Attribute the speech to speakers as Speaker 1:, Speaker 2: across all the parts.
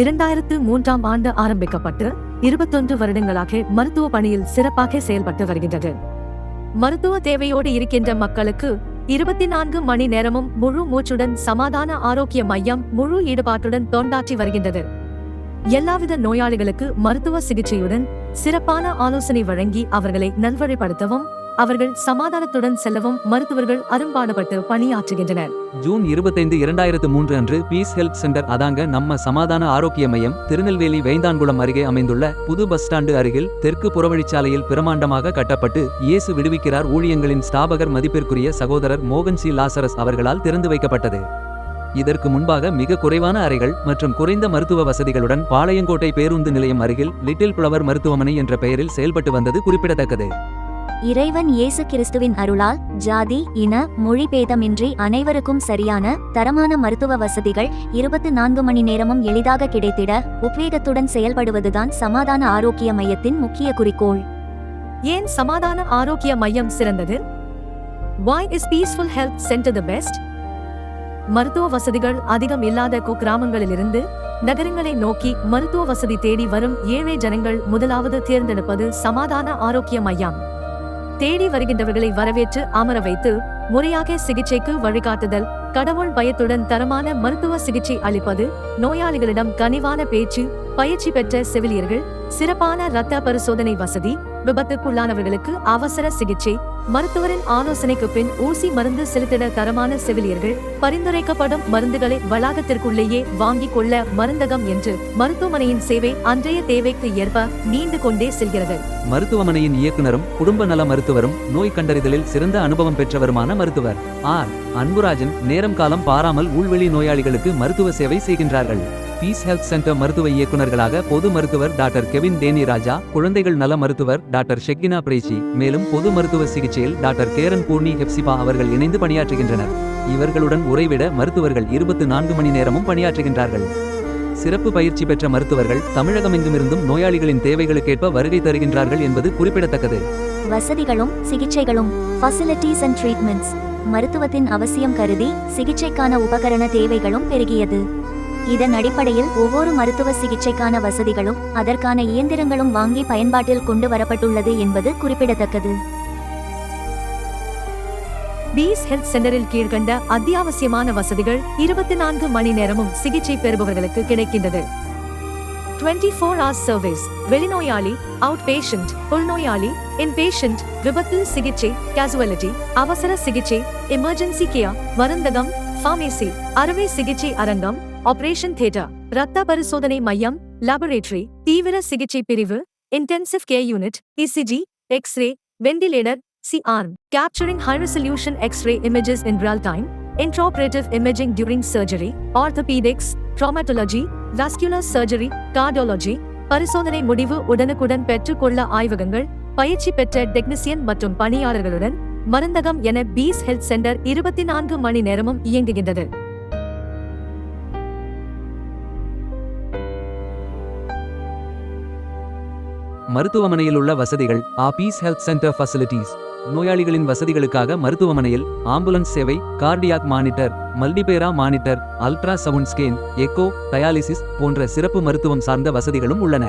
Speaker 1: இரண்டாயிரத்து மூன்றாம் ஆண்டு ஆரம்பிக்கப்பட்டு இருபத்தொன்று வருடங்களாக மருத்துவ பணியில் சிறப்பாக செயல்பட்டு வருகின்றது. மருத்துவ தேவையோடு இருக்கின்ற மக்களுக்கு இருபத்தி நான்கு மணி நேரமும் முழு மூச்சுடன் சமாதான ஆரோக்கிய மையம் முழு ஈடுபாட்டுடன் தொண்டாற்றி வருகின்றது. எல்லாவித நோயாளிகளுக்கு மருத்துவ சிகிச்சையுடன் சிறப்பான ஆலோசனை வழங்கி அவர்களை நல்வழிப்படுத்தவும் அவர்கள் சமாதானத்துடன் செல்லவும் மருத்துவர்கள் அரும்பாடுபட்டு பணியாற்றுகின்றனர்.
Speaker 2: ஜூன் இருபத்தைந்து இரண்டாயிரத்து மூன்று அன்று பீஸ் ஹெல்த் சென்டர் அதாங்க நம்ம சமாதான ஆரோக்கிய மையம் திருநெல்வேலி வேந்தான்குளம் அருகே அமைந்துள்ள புது பஸ் ஸ்டாண்டு அருகில் தெற்கு புறவழிச்சாலையில் பிரமாண்டமாக கட்டப்பட்டு இயேசு விடுவிக்கிறார் ஊழியங்களின் ஸ்தாபகர் மதிப்பிற்குரிய சகோதரர் மோகன் சி. லாசரஸ் அவர்களால் திறந்து வைக்கப்பட்டது. இதற்கு முன்பாக மிக குறைவான அறைகள் மற்றும் குறைந்த மருத்துவ வசதிகளுடன் பாளையங்கோட்டை பேருந்து நிலையம் அருகில் லிட்டில் புலவர் மருத்துவமனை என்ற பெயரில் செயல்பட்டு வந்தது குறிப்பிடத்தக்கது.
Speaker 3: இறைவன் இயேசு கிறிஸ்துவின் அருளால் ஜாதி இன மொழி பேதமின்றி அனைவருக்கும் சரியான தரமான மருத்துவ வசதிகள் இருபத்து நான்கு மணி நேரமும் எளிதாக கிடைத்திட உத்வேகத்துடன் செயல்படுவதுதான் சமாதான ஆரோக்கிய மையத்தின் முக்கிய குறிக்கோள்.
Speaker 1: ஏன் சமாதான ஆரோக்கிய மையம் சிறந்தது? Why is peaceful health centre the best மருத்துவ வசதிகள் அதிகம் இல்லாத குக்கிராமங்களிலிருந்து நகரங்களை நோக்கி மருத்துவ வசதி தேடி வரும் ஏழை ஜனங்கள் முதலாவது தேர்ந்தெடுப்பது சமாதான ஆரோக்கிய மையம். தேடி வருகின்றவர்களை வரவேற்று அமர வைத்து முறையாக சிகிச்சைக்கு வழிகாட்டுதல் கடவுள் பயத்துடன் தரமான மருத்துவ சிகிச்சை அளிப்பது நோயாளிகளிடம் கனிவான பேச்சு பயிற்சி பெற்ற செவிலியர்கள் சிறப்பான இரத்த பரிசோதனை வசதி விபத்துக்குள்ளானவர்களுக்கு அவசர சிகிச்சை மருத்துவரின் ஆலோசனைக்கு பின் ஊசி மருந்து செலுத்திட தரமான செவிலியர்கள் பரிந்துரைக்கப்படும் மருந்துகளை வளாகத்திற்குள்ளேயே வாங்கிக் கொள்ள மருந்தகம் என்று மருத்துவமனையின் சேவை அன்றைய தேவைக்கு ஏற்ப நீண்டு கொண்டே செல்கிறது.
Speaker 2: மருத்துவமனையின் இயக்குனரும் குடும்ப நல மருத்துவரும் நோய் கண்டறிதலில் சிறந்த அனுபவம் பெற்றவருமான மருத்துவர் ஆர். அன்புராஜன் நேரம் காலம் பாராமல் உள்வெளி நோயாளிகளுக்கு மருத்துவ சேவை செய்கின்றார்கள். பீஸ் ஹெல்த் சென்டர் மருத்துவ இயக்குனர்களாக பொது மருத்துவர் டாக்டர் கெவின் டேனி ராஜா குழந்தைகள் நல மருத்துவர் டாக்டர் ஷெக்கினா பிரேச்சி மேலும் பொது மருத்துவ சிகிச்சையில் டாக்டர் கேரன் பூர்ணி ஹெப்சிபா அவர்கள் இணைந்து பணியாற்றுகின்றனர். இவர்களுடன் உறைவிட மருத்துவர்கள் இருபத்து நான்கு மணி நேரமும் பணியாற்றுகின்றார்கள். சிறப்பு பயிற்சி பெற்ற மருத்துவர்கள் தமிழகமெங்குமிருந்தும் நோயாளிகளின் தேவைகளுக்கேற்ப வருகை தருகின்றார்கள் என்பது குறிப்பிடத்தக்கது.
Speaker 3: வசதிகளும் சிகிச்சைகளும் ஃபெசிலிட்டிஸ் அண்ட் ட்ரீட்மெண்ட்ஸ் மருத்துவத்தின் அவசியம் கருதி சிகிச்சைக்கான உபகரண தேவைகளும் பெருகியது. இதன் அடிப்படையில் ஒவ்வொரு மருத்துவ சிகிச்சைக்கான வசதிகளும் அதற்கான இயந்திரங்களும் வாங்கி பயன்பாட்டில் கொண்டு வரப்பட்டுள்ளது என்பது குறிப்பிடத்தக்கது.
Speaker 1: பீஸ் ஹெல்த் சென்டரில் கீழ்கண்ட அத்தியாவசியமான வசதிகள் இருபத்தி நான்கு மணி நேரமும் சிகிச்சை பெறுபவர்களுக்கு கிடைக்கின்றது. 24 ஃபோர் ஹவர்ஸ் சர்வீஸ் வெளிநோயாளி அவுட் பேஷண்ட் உள்நோயாளி இன்பேஷண்ட் விபத்து சிகிச்சை கேசுவலிட்டி அவசர சிகிச்சை எமர்ஜென்சி கேர் மருந்தகம் ஃபார்மேசி அறுவை சிகிச்சை அரங்கம் ஆபரேஷன் தியேட்டர் இரத்த பரிசோதனை மையம் லபரேட்டரி தீவிர சிகிச்சை பிரிவு intensive care unit ECG X ray ventilator C arm capturing high resolution X ray images in real time intraoperative imaging during surgery, orthopedics, traumatology, vascular surgery, cardiology, பரிசோதனை முடிவு உடனுக்குடன் பெற்றுக்கொள்ள ஆய்வகங்கள் பயிற்சி பெற்ற டெக்னீசியன் மற்றும் பணியாளர்களுடன் மருந்தகம் என பீஸ் ஹெல்த் சென்டர் இருபத்தி நான்கு மணி நேரமும் இயங்குகின்றது.
Speaker 2: மருத்துவமனையில் உள்ள வசதிகள் ஆ பீஸ் ஹெல்த் சென்டர் ஃபெசிலிட்டிஸ் நோயாளிகளின் வசதிகளுக்காக மருத்துவமனையில் ஆம்புலன்ஸ் சேவை cardiac monitor multipara monitor ultrasound scan echo dialysis போன்ற சிறப்பு மருத்துவம் சார்ந்த வசதிகளும் உள்ளன.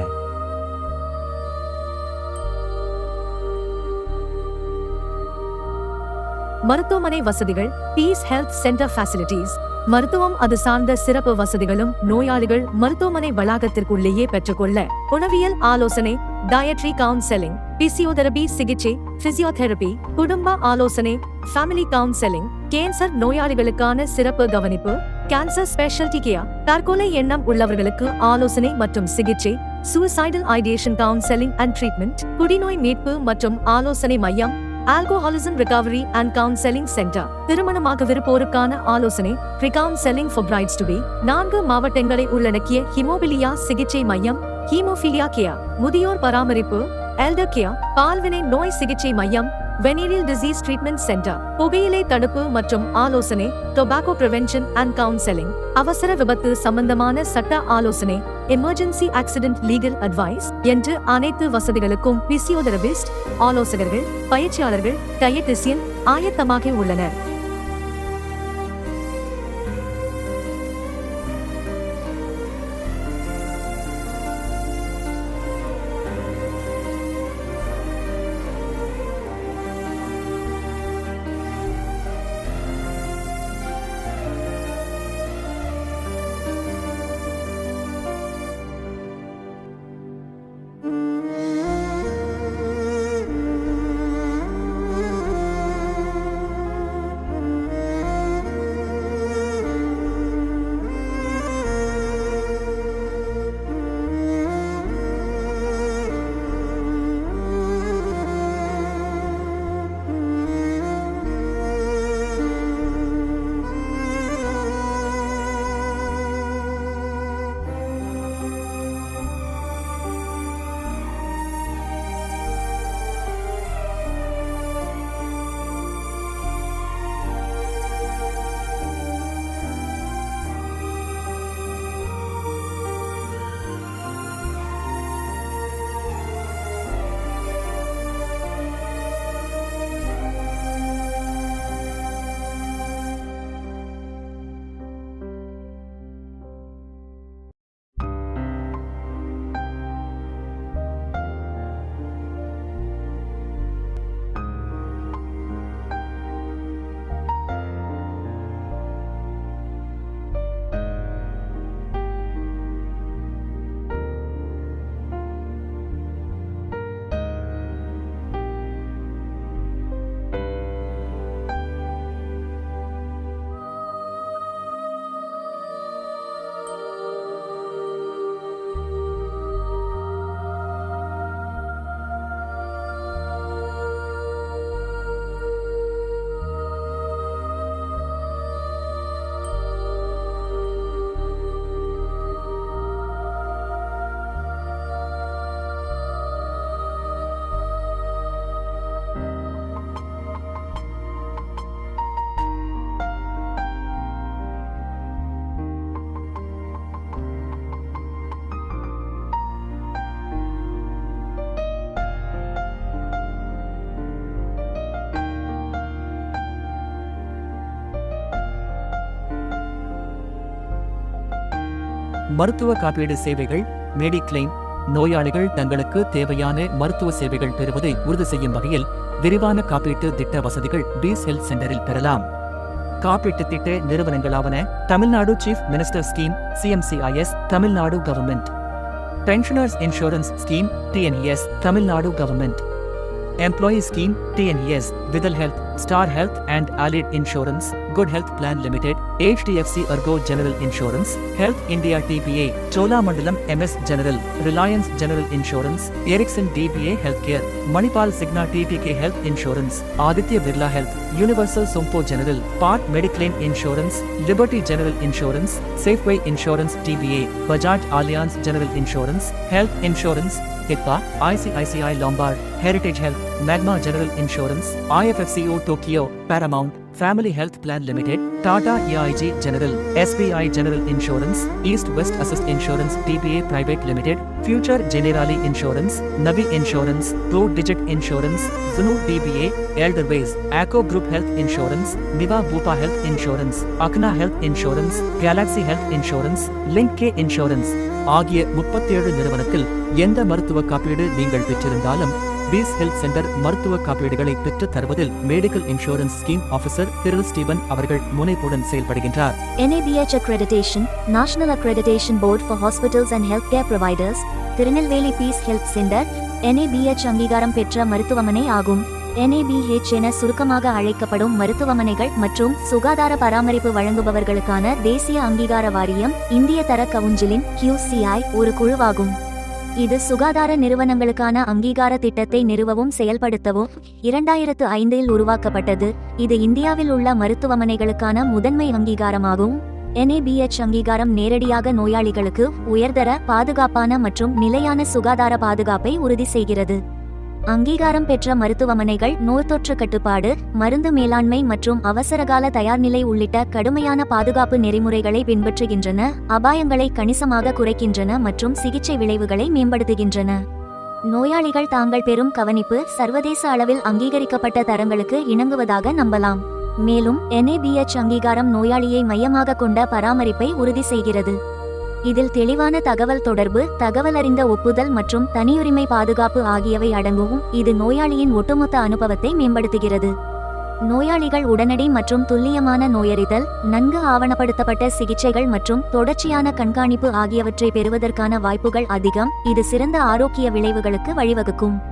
Speaker 1: மருத்துவமனை வசதிகள் பீஸ் ஹெல்த் சென்டர் ஃபெசிலிட்டிஸ் மருத்துவம் அது சார்ந்த சிறப்பு வசதிகளும் நோயாளிகள் மருத்துவமனை வளாகத்திற்குள்ளேயே பெற்றுக்கொள்ள உணவியல் ஆலோசனை டயட்ரி கவுன்செலிங் பிசியோதெரபி சிகிச்சை பிசியோதெரபி குடும்ப ஆலோசனை ஃபேமிலி கவுன்செலிங் கேன்சர் நோயாளிகளுக்கான சிறப்பு கவனிப்பு கேன்சர் ஸ்பெஷாலிட்டி கேர் தற்கொலை எண்ணம் உள்ளவர்களுக்கு ஆலோசனை மற்றும் சிகிச்சை suicidal ideation counselling and treatment குடிநோய் மீட்பு மற்றும் ஆலோசனை மையம் alcoholism recovery and counselling centre திருமணமாக விருப்போருக்கான ஆலோசனை precounselling for brides to be நான்கு மாவட்டங்களை உள்ளடக்கிய ஹிமோபிலியா சிகிச்சை மையம் ஹீமோஃபிலியா கியா முதியோர் பராமரிப்பு எல்டர் பால்வினை நோய் சிகிச்சை மையம் வெனீரியல் டிசீஸ் ட்ரீட்மெண்ட் சென்டர் புகையிலை தடுப்பு மற்றும் ஆலோசனை டொபாக்கோ பிரிவென்ஷன் அண்ட் கவுன்சிலிங் அவசர விபத்து சம்பந்தமான சட்ட ஆலோசனை எமர்ஜென்சி ஆக்சிடென்ட் லீகல் அட்வைஸ் என்று அனைத்து வசதிகளுக்கும் பிசியோதெரபிஸ்ட் ஆலோசகர்கள் பயிற்சியாளர்கள் டயட்டிசியன் ஆயத்தமாக உள்ளனர்.
Speaker 4: மருத்துவ காப்பீடு சேவைகள் மெடிக்ளைம் நோயாளிகள் தங்களுக்கு தேவையான மருத்துவ சேவைகள் பெறுவதை உறுதி செய்யும் வகையில் விரிவான காப்பீட்டு திட்ட வசதிகள் பீஸ் ஹெல்த் சென்டரில் பெறலாம். காப்பீட்டு திட்ட நிறுவனங்களாவன Tamil Nadu chief minister scheme CMCIS Tamil Nadu government pensioners insurance scheme TNES Tamil Nadu government employee scheme TNES Vidal health star health and allied insurance good health plan limited H DFC Ergo general insurance health India TPA Cholamandalam MS general Reliance general insurance Ericson TPA health care Manipal Cigna TTK health insurance Aditya Birla health universal Sompo general Park mediclaim insurance Liberty general insurance Safeway insurance TPA Bajaj Allianz general insurance health insurance ಹಿಪ್ಪಾ ICICI Lombard heritage health Magma general insurance IFFCO Tokio Paramount Family Health Plan Limited, Tata EIG General, SBI General Insurance, East West Assist Insurance TPA Private Limited, Future Generali Insurance, Navi Insurance, Pro Digit Insurance, Zunu DBA, Elderways, Acco Group Health Insurance, Niva Bupa Health Insurance, Akna Health Insurance, Galaxy Health Insurance, Link K Insurance ஆகிய முப்பத்தேழு நிறுவனத்தில் எந்த மருத்துவ காப்பீடு நீங்கள் பெற்றிருந்தாலும் piece health centre மருத்துவ காப்பீடுகளை பெற்றுத் தருவதில் மெடிக்கல் இன்சூரன்ஸ் ஸ்கீம் ஆஃபீஸர் திரு ஸ்டீபன் அவர்கள் முனைப்புடன் செயல்படுகின்றார்.
Speaker 3: NABH Accreditation, National Accreditation Board for Hospitals and Healthcare Providers, Tirunelveli peace health centre NABH அங்கீகாரம் பெற்ற மருத்துவமனை ஆகும். NABH என சுருக்கமாக அழைக்கப்படும் மருத்துவமனைகள் மற்றும் சுகாதார பராமரிப்பு வழங்குபவர்களுக்கான தேசிய அங்கீகார வாரியம் இந்திய தர கவுன்சிலின் QCI ஒரு குழுவாகும். இது சுகாதார நிறுவனங்களுக்கான அங்கீகார திட்டத்தை நிறுவவும் செயல்படுத்தவும் இரண்டாயிரத்து ஐந்தில் உருவாக்கப்பட்டது. இது இந்தியாவில் உள்ள மருத்துவமனைகளுக்கான முதன்மை அங்கீகாரமாகும். என்ஏபிஎச் அங்கீகாரம் நேரடியாக நோயாளிகளுக்கு உயர்தர பாதுகாப்பான மற்றும் நிலையான சுகாதார பாதுகாப்பை உறுதி செய்கிறது. அங்கீகாரம் பெற்ற மருத்துவமனைகள் நோய் தொற்று கட்டுப்பாடு மருந்து மேலாண்மை மற்றும் அவசரகால தயார்நிலை உள்ளிட்ட கடுமையான பாதுகாப்பு நெறிமுறைகளை பின்பற்றுகின்றன அபாயங்களை கணிசமாக குறைக்கின்றன மற்றும் சிகிச்சை விளைவுகளை மேம்படுத்துகின்றன. நோயாளிகள் தாங்கள் பெறும் கவனிப்பு சர்வதேச அளவில் அங்கீகரிக்கப்பட்ட தரங்களுக்கு இணங்குவதாக நம்பலாம். மேலும் என்ஏபிஎச் அங்கீகாரம் நோயாளியை மையமாக கொண்ட பராமரிப்பை உறுதி செய்கிறது. இதில் தெளிவான தகவல் தொடர்பு தகவல் அறிந்த ஒப்புதல் மற்றும் தனியுரிமை பாதுகாப்பு ஆகியவை அடங்கும் இது நோயாளியின் ஒட்டுமொத்த அனுபவத்தை மேம்படுத்துகிறது. நோயாளிகள் உடனடி மற்றும் துல்லியமான நோயறிதல் நன்கு ஆவணப்படுத்தப்பட்ட சிகிச்சைகள் மற்றும் தொடர்ச்சியான கண்காணிப்பு ஆகியவற்றை பெறுவதற்கான வாய்ப்புகள் அதிகம் இது சிறந்த ஆரோக்கிய விளைவுகளுக்கு வழிவகுக்கும்.